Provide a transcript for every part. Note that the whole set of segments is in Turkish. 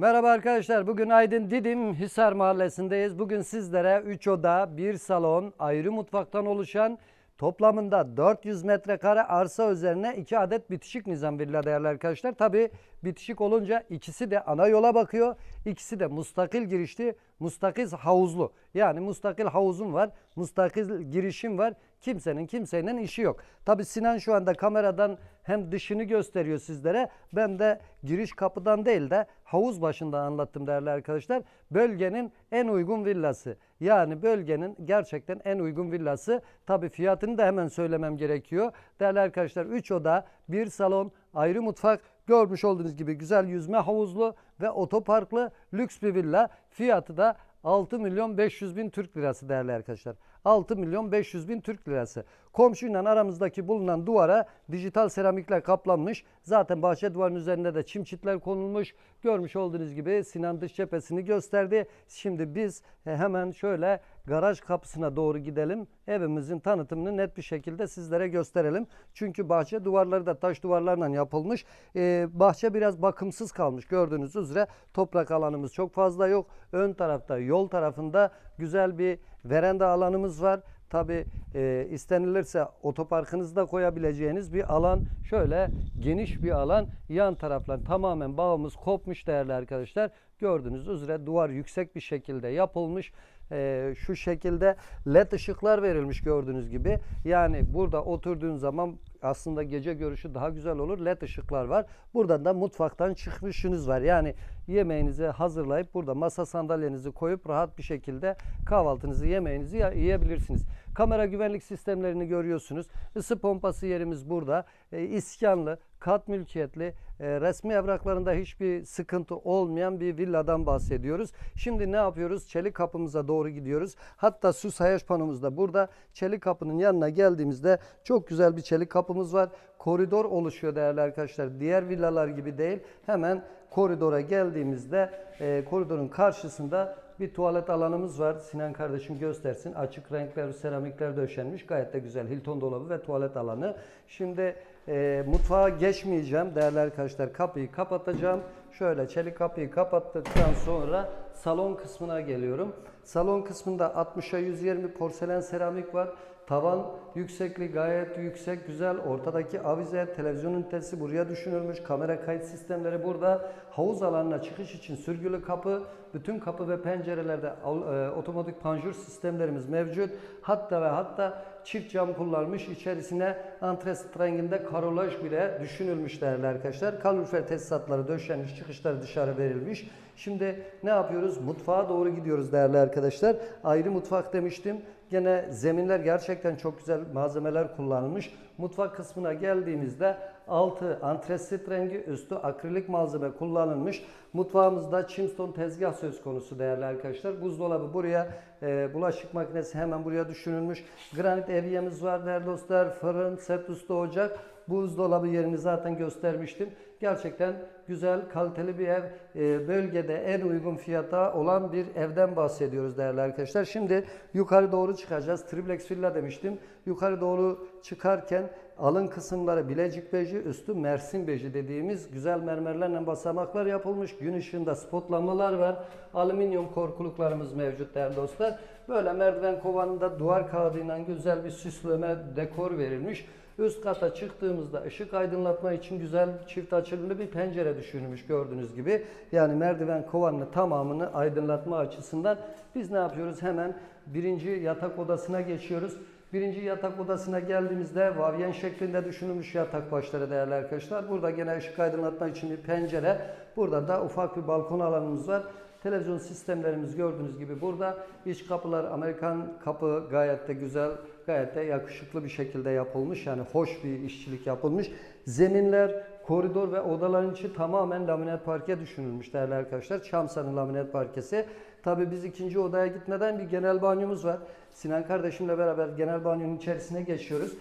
Merhaba arkadaşlar. Bugün Aydın Didim Hisar Mahallesi'ndeyiz. Bugün sizlere 3 oda, 1 salon, ayrı mutfaktan oluşan toplamında 400 metrekare arsa üzerine 2 adet bitişik nizam villa değerli arkadaşlar. Tabi bitişik olunca ikisi de ana yola bakıyor. İkisi de mustakil girişli, mustakil havuzlu. Yani mustakil havuzum var, mustakil girişim var. Kimsenin kimsenin işi yok. Tabi Sinan şu anda kameradan hem dışını gösteriyor sizlere. Ben de giriş kapıdan değil de havuz başında anlattım değerli arkadaşlar. Bölgenin en uygun villası. Yani bölgenin gerçekten en uygun villası. Tabi fiyatını da hemen söylemem gerekiyor. Değerli arkadaşlar 3 oda, 1 salon, ayrı mutfak, görmüş olduğunuz gibi güzel yüzme havuzlu ve otoparklı lüks bir villa. Fiyatı da 6 milyon 500 bin Türk lirası değerli arkadaşlar. 6 milyon 500 bin Türk lirası. Komşuyla aramızdaki bulunan duvara dijital seramikler kaplanmış. Zaten bahçe duvarının üzerinde de çim çitler konulmuş. Görmüş olduğunuz gibi Sinan dış cephesini gösterdi. Şimdi biz e, hemen şöyle garaj kapısına doğru gidelim. Evimizin tanıtımını net bir şekilde sizlere gösterelim. Çünkü bahçe duvarları da taş duvarlarla yapılmış. Ee, bahçe biraz bakımsız kalmış gördüğünüz üzere. Toprak alanımız çok fazla yok. Ön tarafta yol tarafında güzel bir veranda alanımız var. Tabi e, istenilirse otoparkınızda koyabileceğiniz bir alan. Şöyle geniş bir alan. Yan taraflar tamamen bağımız kopmuş değerli arkadaşlar. Gördüğünüz üzere duvar yüksek bir şekilde yapılmış. E, şu şekilde led ışıklar verilmiş gördüğünüz gibi. Yani burada oturduğun zaman aslında gece görüşü daha güzel olur. LED ışıklar var. Buradan da mutfaktan çıkmışınız var. Yani yemeğinizi hazırlayıp burada masa sandalyenizi koyup rahat bir şekilde kahvaltınızı, yemeğinizi yiyebilirsiniz. Kamera güvenlik sistemlerini görüyorsunuz. Isı pompası yerimiz burada. E, iskanlı, kat mülkiyetli, e, resmi evraklarında hiçbir sıkıntı olmayan bir villadan bahsediyoruz. Şimdi ne yapıyoruz? Çelik kapımıza doğru gidiyoruz. Hatta su sayaç panomuz da burada. Çelik kapının yanına geldiğimizde çok güzel bir çelik kapımız var. Koridor oluşuyor değerli arkadaşlar. Diğer villalar gibi değil. Hemen koridora geldiğimizde e, koridorun karşısında bir tuvalet alanımız var. Sinan kardeşim göstersin. Açık renkler, seramikler döşenmiş. Gayet de güzel. Hilton dolabı ve tuvalet alanı. Şimdi e, mutfağa geçmeyeceğim değerli arkadaşlar. Kapıyı kapatacağım. Şöyle çelik kapıyı kapattıktan sonra salon kısmına geliyorum. Salon kısmında 60'a 120 porselen seramik var. Tavan yüksekliği gayet yüksek, güzel. Ortadaki avize, televizyon ünitesi buraya düşünülmüş. Kamera kayıt sistemleri burada. Havuz alanına çıkış için sürgülü kapı, bütün kapı ve pencerelerde e, otomatik panjur sistemlerimiz mevcut. Hatta ve hatta çift cam kullanmış. İçerisine antresit renginde karolaj bile düşünülmüş değerli arkadaşlar. Kalorifer tesisatları döşenmiş, çıkışları dışarı verilmiş. Şimdi ne yapıyoruz? Mutfağa doğru gidiyoruz değerli arkadaşlar. Ayrı mutfak demiştim. Gene zeminler gerçekten çok güzel malzemeler kullanılmış. Mutfak kısmına geldiğimizde altı antresit rengi, üstü akrilik malzeme kullanılmış. Mutfağımızda Chimstone tezgah söz konusu değerli arkadaşlar. Buzdolabı buraya, e, bulaşık makinesi hemen buraya düşünülmüş. Granit evyemiz var değerli dostlar. Fırın, set üstü ocak. Buzdolabı yerini zaten göstermiştim. Gerçekten güzel, kaliteli bir ev. E, bölgede en uygun fiyata olan bir evden bahsediyoruz değerli arkadaşlar. Şimdi yukarı doğru çıkacağız. Triplex villa demiştim. Yukarı doğru çıkarken alın kısımları Bilecik beji, üstü Mersin beji dediğimiz güzel mermerlerle basamaklar yapılmış. Gün ışığında spotlanmalar var. Alüminyum korkuluklarımız mevcut değerli dostlar. Böyle merdiven kovanında duvar kağıdıyla güzel bir süsleme dekor verilmiş. Üst kata çıktığımızda ışık aydınlatma için güzel çift açılımlı bir pencere düşünülmüş gördüğünüz gibi. Yani merdiven kovanını tamamını aydınlatma açısından biz ne yapıyoruz? Hemen birinci yatak odasına geçiyoruz. Birinci yatak odasına geldiğimizde vavyen şeklinde düşünülmüş yatak başları değerli arkadaşlar. Burada gene ışık aydınlatma için bir pencere. Burada da ufak bir balkon alanımız var. Televizyon sistemlerimiz gördüğünüz gibi burada. İç kapılar Amerikan kapı gayet de güzel, gayet de yakışıklı bir şekilde yapılmış. Yani hoş bir işçilik yapılmış. Zeminler, koridor ve odaların içi tamamen laminat parke düşünülmüş değerli arkadaşlar. Çamsa'nın laminat parkesi. Tabii biz ikinci odaya gitmeden bir genel banyomuz var. Sinan kardeşimle beraber genel banyonun içerisine geçiyoruz.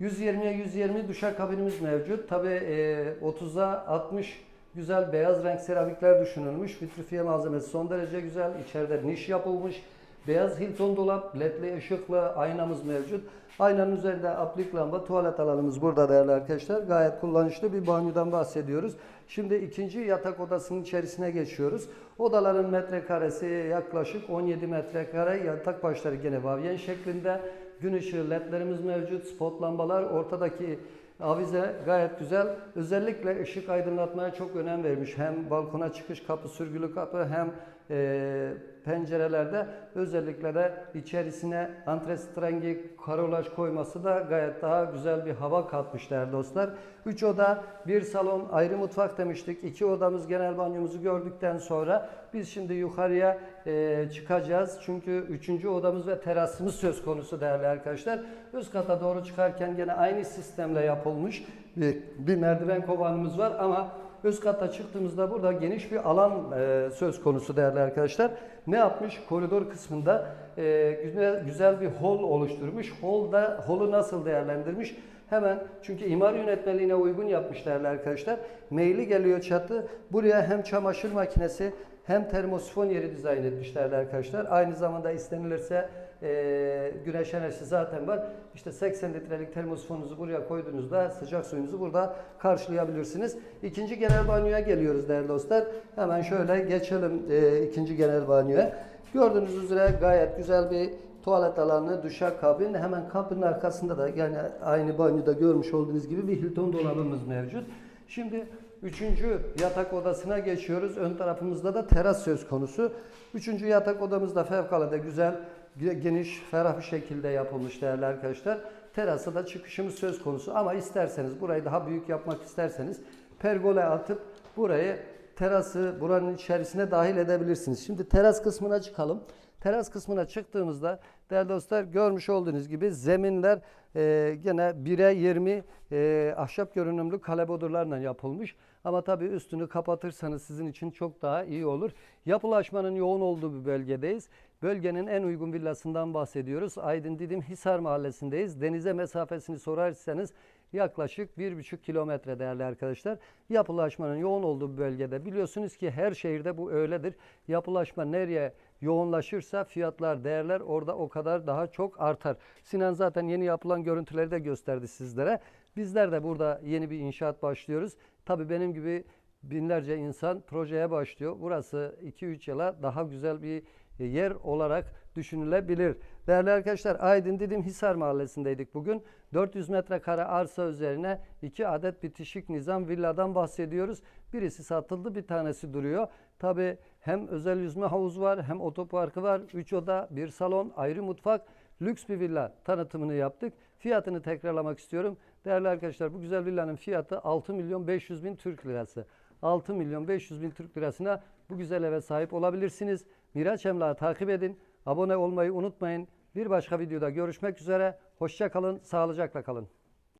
120'ye 120 duşakabinimiz mevcut. Tabii e, 30'a 60 güzel beyaz renk seramikler düşünülmüş. Vitrifiye malzemesi son derece güzel. İçeride niş yapılmış. Beyaz Hilton dolap, ledli ışıklı aynamız mevcut. Aynanın üzerinde aplik lamba, tuvalet alanımız burada değerli arkadaşlar. Gayet kullanışlı bir banyodan bahsediyoruz. Şimdi ikinci yatak odasının içerisine geçiyoruz. Odaların metrekaresi yaklaşık 17 metrekare. Yatak başları gene vavyen şeklinde. Gün ışığı ledlerimiz mevcut. Spot lambalar ortadaki Avize gayet güzel. Özellikle ışık aydınlatmaya çok önem vermiş. Hem balkona çıkış kapı, sürgülü kapı hem e, pencerelerde özellikle de içerisine antresit rengi karolaj koyması da gayet daha güzel bir hava katmış değerli dostlar. 3 oda, bir salon, ayrı mutfak demiştik. 2 odamız genel banyomuzu gördükten sonra biz şimdi yukarıya e, çıkacağız. Çünkü 3. odamız ve terasımız söz konusu değerli arkadaşlar. Üst kata doğru çıkarken gene aynı sistemle yapılmış bir, bir merdiven kovanımız var ama Üst kata çıktığımızda burada geniş bir alan e, söz konusu değerli arkadaşlar. Ne yapmış? Koridor kısmında e, güzel, güzel bir hol oluşturmuş. Holda holu nasıl değerlendirmiş? Hemen çünkü imar yönetmeliğine uygun yapmış değerli arkadaşlar. Meyli geliyor çatı. Buraya hem çamaşır makinesi hem termosifon yeri dizayn etmişlerdi arkadaşlar. Aynı zamanda istenilirse e, güneş enerjisi zaten var. İşte 80 litrelik termosifonunuzu buraya koyduğunuzda sıcak suyunuzu burada karşılayabilirsiniz. İkinci genel banyoya geliyoruz değerli dostlar. Hemen şöyle geçelim e, ikinci genel banyoya. Gördüğünüz üzere gayet güzel bir tuvalet alanı, duşakabin. Hemen kapının arkasında da yani aynı banyoda görmüş olduğunuz gibi bir Hilton dolabımız mevcut. Şimdi Üçüncü yatak odasına geçiyoruz. Ön tarafımızda da teras söz konusu. Üçüncü yatak odamız da fevkalade güzel, geniş, ferah bir şekilde yapılmış değerli arkadaşlar. Terasa da çıkışımız söz konusu ama isterseniz burayı daha büyük yapmak isterseniz pergole atıp burayı terası buranın içerisine dahil edebilirsiniz. Şimdi teras kısmına çıkalım. Teras kısmına çıktığımızda değerli dostlar görmüş olduğunuz gibi zeminler e, gene 1'e 20 e, ahşap görünümlü kalebodurlarla yapılmış. Ama tabii üstünü kapatırsanız sizin için çok daha iyi olur. Yapılaşmanın yoğun olduğu bir bölgedeyiz. Bölgenin en uygun villasından bahsediyoruz. Aydın Didim Hisar Mahallesi'ndeyiz. Denize mesafesini sorarsanız yaklaşık 1,5 kilometre değerli arkadaşlar. Yapılaşmanın yoğun olduğu bir bölgede biliyorsunuz ki her şehirde bu öyledir. Yapılaşma nereye yoğunlaşırsa fiyatlar, değerler orada o kadar daha çok artar. Sinan zaten yeni yapılan görüntüleri de gösterdi sizlere. Bizler de burada yeni bir inşaat başlıyoruz. Tabii benim gibi binlerce insan projeye başlıyor. Burası 2-3 yıla daha güzel bir yer olarak düşünülebilir. Değerli arkadaşlar Aydın Didim Hisar Mahallesi'ndeydik bugün. 400 metrekare arsa üzerine 2 adet bitişik nizam villadan bahsediyoruz. Birisi satıldı bir tanesi duruyor. Tabi hem özel yüzme havuzu var hem otoparkı var. 3 oda, bir salon, ayrı mutfak, lüks bir villa tanıtımını yaptık. Fiyatını tekrarlamak istiyorum. Değerli arkadaşlar bu güzel villanın fiyatı 6 milyon 500 bin Türk lirası. 6 milyon 500 bin Türk lirasına bu güzel eve sahip olabilirsiniz. Miraç Emlak'ı takip edin. Abone olmayı unutmayın. Bir başka videoda görüşmek üzere. Hoşça kalın, sağlıcakla kalın.